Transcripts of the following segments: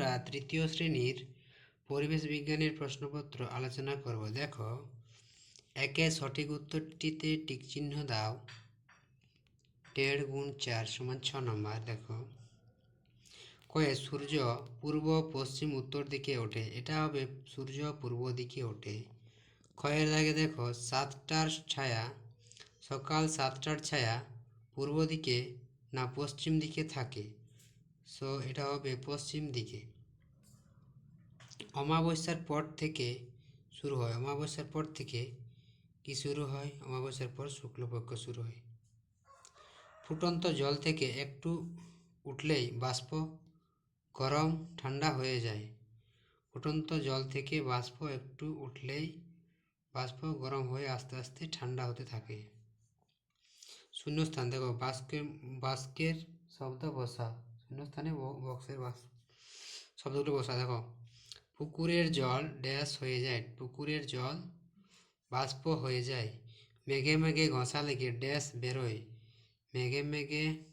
আমরা তৃতীয় শ্রেণির পরিবেশ বিজ্ঞানের প্রশ্নপত্র আলোচনা করব। দেখো, একে সঠিক উত্তরটিতে টিক চিহ্ন দাও। দেড় গুণ চার সমান ছ নম্বর, দেখো। কয়ে, সূর্য পূর্ব পশ্চিম উত্তর দিকে ওঠে। এটা হবে সূর্য পূর্ব দিকে ওঠে। ক্ষয়ের দাগে দেখো, সাতটার ছায়া, সকাল সাতটার ছায়া পূর্ব দিকে না পশ্চিম দিকে থাকে। সো এটা হবে পশ্চিম দিকে। অমাবস্যার পর থেকে শুরু হয়। অমাবস্যার পর থেকে কি শুরু হয়? অমাবস্যার পর শুক্লপক্ষ শুরু হয়। ফুটন্ত জল থেকে একটু উঠলেই বাষ্প গরম, ঠান্ডা হয়ে যায়। ফুটন্ত জল থেকে বাষ্প একটু উঠলেই বাষ্প গরম হয়ে আস্তে আস্তে ঠান্ডা হতে থাকে। শূন্যস্থান, দেখো বাস্কের বাস্কের শব্দ বসা। শূন্যস্থানে ব- বক্সের বাস শব্দগুলো বসা দেখো, পুকুরের জল ড্যাশ হয়ে যায়, পুকুরের জল বাষ্প হয়ে যায়, মেঘে মেঘে ঘষা লেগে ড্যাশ বেরোয়, মেঘে মেঘে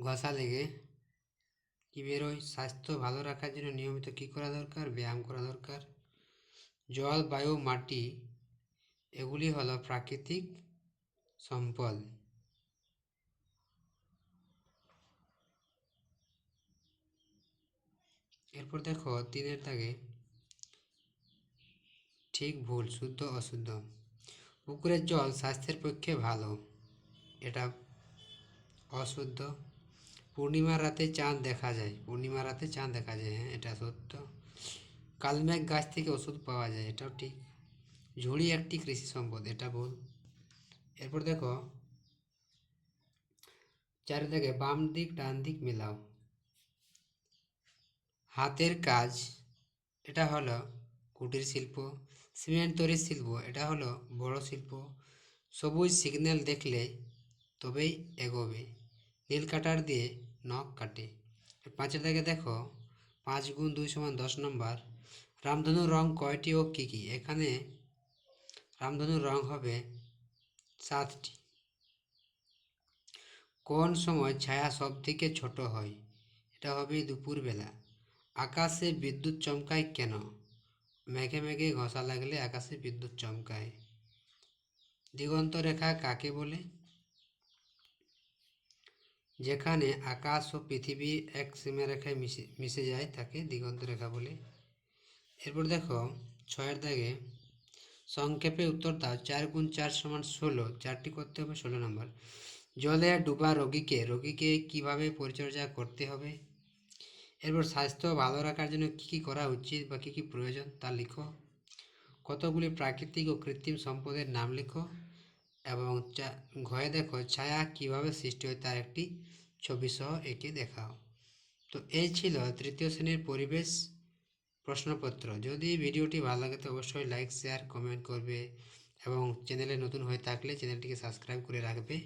ঘষা লেগে কী বেরোয়? স্বাস্থ্য ভালো রাখার জন্য নিয়মিত কি করা দরকার? ব্যায়াম করা দরকার। জল, বায়ু, মাটি, এগুলি হলো প্রাকৃতিক সম্পদ। এরপর দেখো তিনের দাগে ঠিক ভুল, শুদ্ধ, অশুদ্ধ। পুকুরের জল স্বাস্থ্যের পক্ষে ভালো। এটা অশুদ্ধ। পূর্ণিমার রাতে চাঁদ দেখা যায়। পূর্ণিমার রাতে চাঁদ দেখা যায় হ্যাঁ এটা সত্য। কালমেঘ গাছ থেকে ওষুধ পাওয়া যায়, এটাও ঠিক। ঝুড়ি একটি কৃষি সম্পদ, এটা ভুল। এরপর দেখো চারিদিকে বাম দিক ডান দিক মেলাও। হাতের কাজ, এটা হলো কুটির শিল্প, সিমেন্ট তৈরির শিল্প, এটা হলো বড় শিল্প। সবুজ সিগন্যাল দেখলে তবেই এগোবে। নীল কাটার দিয়ে নখ কাটে। পাঁচের দাগে দেখো, পাঁচ গুণ দুই সমান দশ নম্বর। রামধনুর রং কয়টি ও কী কী? এখানে রামধনুর রং হবে সাতটি। কোন সময় ছায়া সব থেকে ছোট হয়? এটা হবে দুপুরবেলা। আকাশে বিদ্যুৎ চমকায় কেন? মেঘে মেঘে ঘষা লাগলে আকাশে বিদ্যুৎ চমকায়। দিগন্ত রেখা কাকে বলে? যেখানে আকাশ ও পৃথিবী এক সীমারেখায় মিশে মিশে যায়, তাকে দিগন্ত রেখা বলে। এরপর দেখো, ছয়ের দাগে সংক্ষেপে উত্তর দাও। চার গুণ চার সমান ষোলো, চারটি করতে হবে ষোলো নম্বর। জলে ডুবা রোগীকে রোগীকে কীভাবে পরিচর্যা করতে হবে? এরপর স্বাস্থ্য ভালো রাখার জন্য কী কী করা উচিত বা কী কী প্রয়োজন তা লিখো। কতগুলি প্রাকৃতিক ও কৃত্রিম সম্পদের নাম লিখো এবং ঘয়ে দেখো ছায়া কীভাবে সৃষ্টি হয় তার একটি ছবি সহ এঁকে দেখাও। তো এই ছিল তৃতীয় শ্রেণির পরিবেশ প্রশ্নপত্র। যদি ভিডিওটি ভালো লাগে তো অবশ্যই লাইক শেয়ার কমেন্ট করবে এবং চ্যানেলে নতুন হয়ে থাকলে চ্যানেলটিকে সাবস্ক্রাইব করে রাখবে।